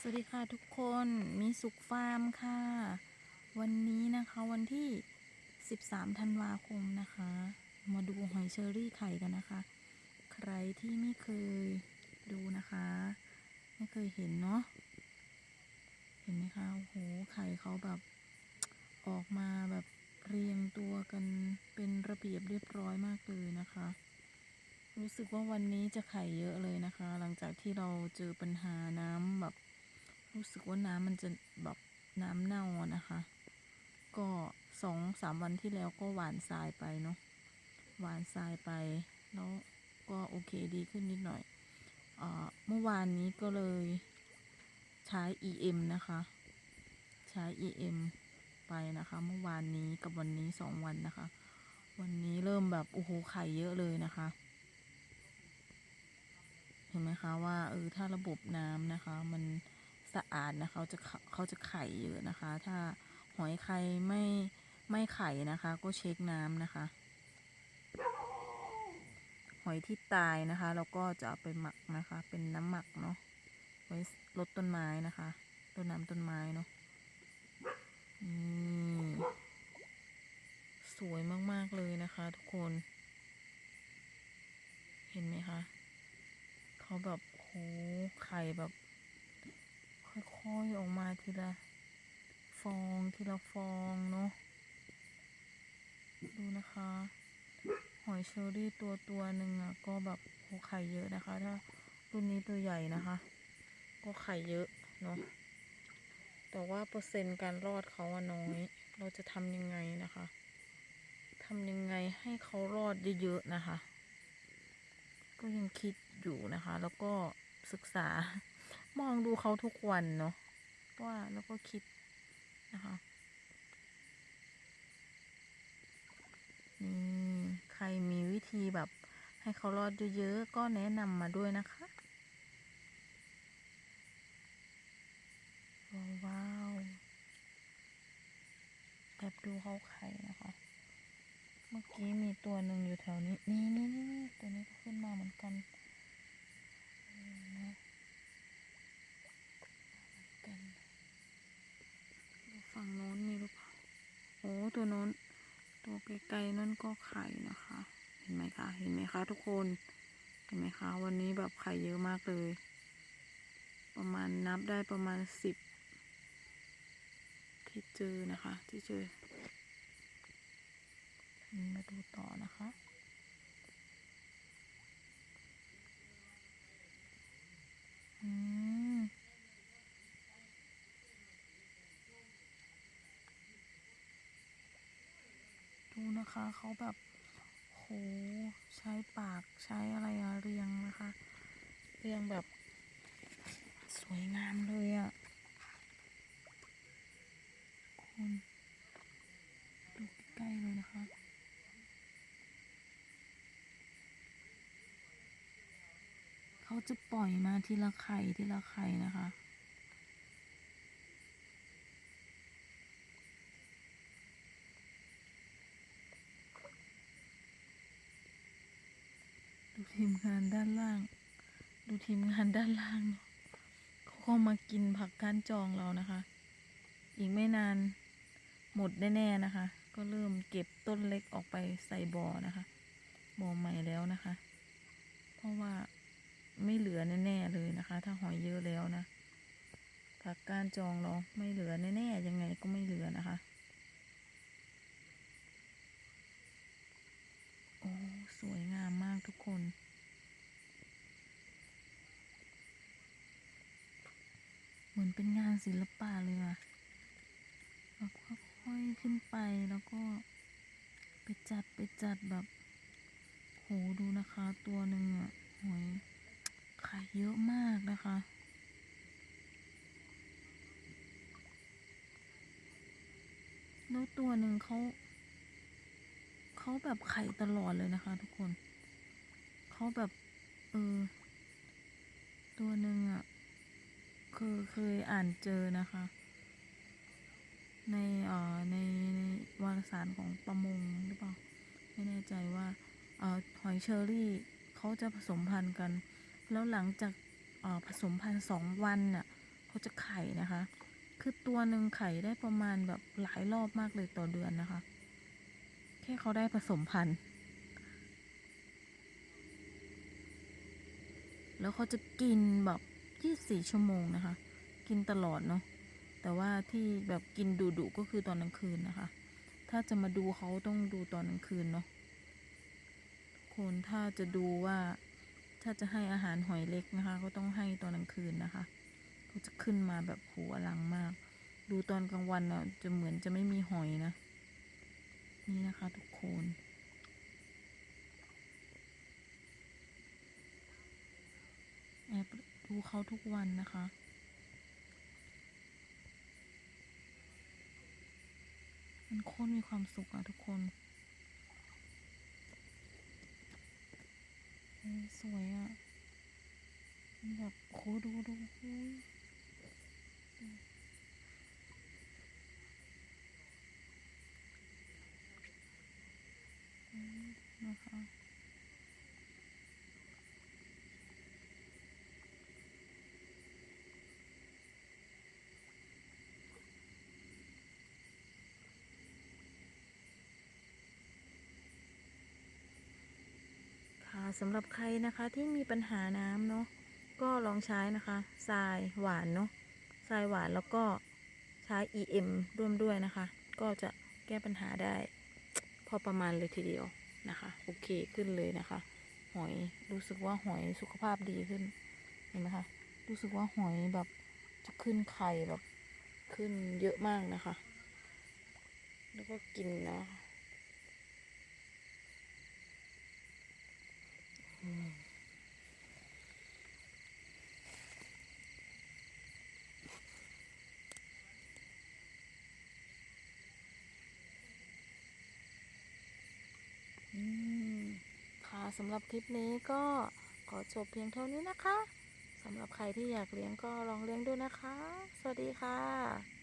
สวัสดีค่ะทุกคนมีสุขฟาร์มค่ะ วันนี้นะคะวันที่ 13 ธันวาคมนะคะ มาดูหอยเชอรี่ไข่กันนะคะ ใครที่ไม่เคยดูนะคะ ไม่เคยเห็นเนาะเห็นไหมคะโอ้โหไข่เขาแบบออกมาแบบเรียงตัวกันเป็นระเบียบเรียบร้อยมากเลยนะคะ รู้สึกว่าวันนี้จะไข่เยอะเลยนะคะ หลังจากที่เราเจอปัญหาน้ำแบบ รู้สึกว่าน้ำมันจะแบบน้ำเน่านะคะ ก็สองสามวันที่แล้วก็หวานทรายไปเนาะหวานทรายไป แล้วก็โอเคดีขึ้นนิดหน่อยเออเมื่อวานนี้ก็เลยใช้ EM นะคะ ใช้ EM ไปนะคะ เมื่อวานนี้กับวันนี้สองวันนะคะ วันนี้เริ่มแบบโอ้โหไข่เยอะเลยนะคะ เห็นไหมคะว่าเออถ้าระบบน้ำนะคะ มัน สะอาดนะคะเขาจะเขาจะไข่เยอะนะคะ ถ้าหอยใครไม่ไม่ไข่นะคะ ก็เช็คน้ำนะคะ หอยที่ตายนะคะเราก็จะเอาไปหมักนะคะ เป็นน้ำหมักเนาะไว้ลดต้นไม้นะคะต้นน้ำต้นไม้เนาะสวยมาก ๆ เลยนะคะทุกคน เห็นไหมคะ เขาแบบโหไข่แบบ ค่อยๆออกมาทีละฟองทีละฟองเนาะดูนะคะ หอยเชอรี่ตัวตัวหนึ่งอะ ก็แบบโหไข่เยอะนะคะ ถ้ารุ่นนี้ตัวใหญ่นะคะ ก็ไข่เยอะเนาะแต่ว่าเปอร์เซ็นต์การรอดเขาอะน้อย เราจะทำยังไงนะคะทำยังไงให้เขารอดเยอะๆนะคะ ก็ยังคิดอยู่นะคะ แล้วก็ศึกษา มองดูเขาทุกวันเนาะว่าแล้วก็คิดนะคะนี่ใครมีวิธีแบบ ให้เขารอดเยอะๆก็แนะนำมาด้วยนะคะว้าวแอบดูเขาไข่นะคะ เมื่อกี้มีตัวหนึ่งอยู่แถวนี้ นี่นี่นี่ตัวนี้ก็ขึ้นมาเหมือนกันอืมนะกันดูฝั่งโน้นมีหรือเปล่าโอ้ตัวโน้น ตัว ไกลๆนั่นก็ไข่นะคะ เห็นไหมคะ เห็นไหมคะทุกคน เห็นไหมคะ วันนี้แบบไข่เยอะมากเลย ประมาณนับได้ประมาณสิบที่เจอนะคะ ที่เจอมาดูต่อนะคะ นะคะ เขาแบบโหใช้ปากใช้อะไรอะเรียงนะคะ เรียงแบบ สวยงามเลยอะคุณดูใกล้เลยนะคะเขาจะปล่อยมาทีละไข่ทีละไข่นะคะ ทีมงานด้านล่าง ดูทีมงานด้านล่างเนอะเขาก็มากินผักก้านจองเรานะคะ อีกไม่นานหมดแน่ๆนะคะ ก็เริ่มเก็บต้นเล็กออกไปใส่บ่อนะคะบ่อใหม่แล้วนะคะ เพราะว่าไม่เหลือแน่ๆเลยนะคะ ถ้าหอยเยอะแล้วนะผักก้านจองเราไม่เหลือแน่ๆยังไงก็ไม่เหลือนะคะ โอ้สวยงามมากทุกคน เหมือนเป็นงานศิลปะเลยอะแล้วก็ค่อยๆขึ้นไปแล้วก็ไปจัดไปจัดแบบ โหดูนะคะ ตัวหนึ่งอะหอยไข่เยอะมากนะคะแล้วตัวหนึ่งเขา เขาแบบไข่ตลอดเลยนะคะทุกคน เขาแบบเออตัวหนึ่งอะเคยเคยอ่านเจอนะคะ ในเอ่อในในวารสารของประมงหรือเปล่าไม่แน่ใจว่าเอ่อหอยเชอรี่เขาจะผสมพันธุ์กัน แล้วหลังจากเอ่อผสมพันธุ์สองวันน่ะเขาจะไข่นะคะ คือตัวหนึ่งไข่ได้ประมาณแบบหลายรอบมากเลยต่อเดือนนะคะ แค่เขาได้ผสมพันธุ์ แล้วเขาจะกินแบบ24ชั่วโมงนะคะ กินตลอดเนาะ แต่ว่าที่แบบกินดุๆก็คือตอนกลางคืนนะคะ ถ้าจะมาดูเขาต้องดูตอนกลางคืนเนาะคนถ้าจะดูว่าถ้าจะให้อาหารหอยเล็กนะคะ ก็ต้องให้ตอนกลางคืนนะคะเขาจะขึ้นมาแบบโหอลังมาก ดูตอนกลางวันน่ะจะเหมือนจะไม่มีหอยนะ นี่นะคะทุกคน อบดูเขาทุกวันนะคะ มันโคตรมีความสุขอะทุกคนสวยอะมันแบบโคดูดูเฮ้ยเฮ้ยนะคะ ค่ะ สำหรับใครนะคะที่มีปัญหาน้ำเนาะก็ลองใช้นะคะทรายหวานเนาะทรายหวานแล้วก็ใช้ EM ร่วมด้วยนะคะ ก็จะแก้ปัญหาได้ พอประมาณเลยทีเดียวนะคะโอเคขึ้นเลยนะคะ หอยรู้สึกว่าหอยสุขภาพดีขึ้นเห็นไหมคะรู้สึกว่าหอยแบบจะขึ้นไข่แบบขึ้นเยอะมากนะคะ แล้วก็กินนะ อืม ค่ะสำหรับคลิปนี้ก็ขอจบเพียงเท่านี้นะคะสำหรับใครที่อยากเลี้ยงก็ลองเลี้ยงดูนะคะ สวัสดีค่ะ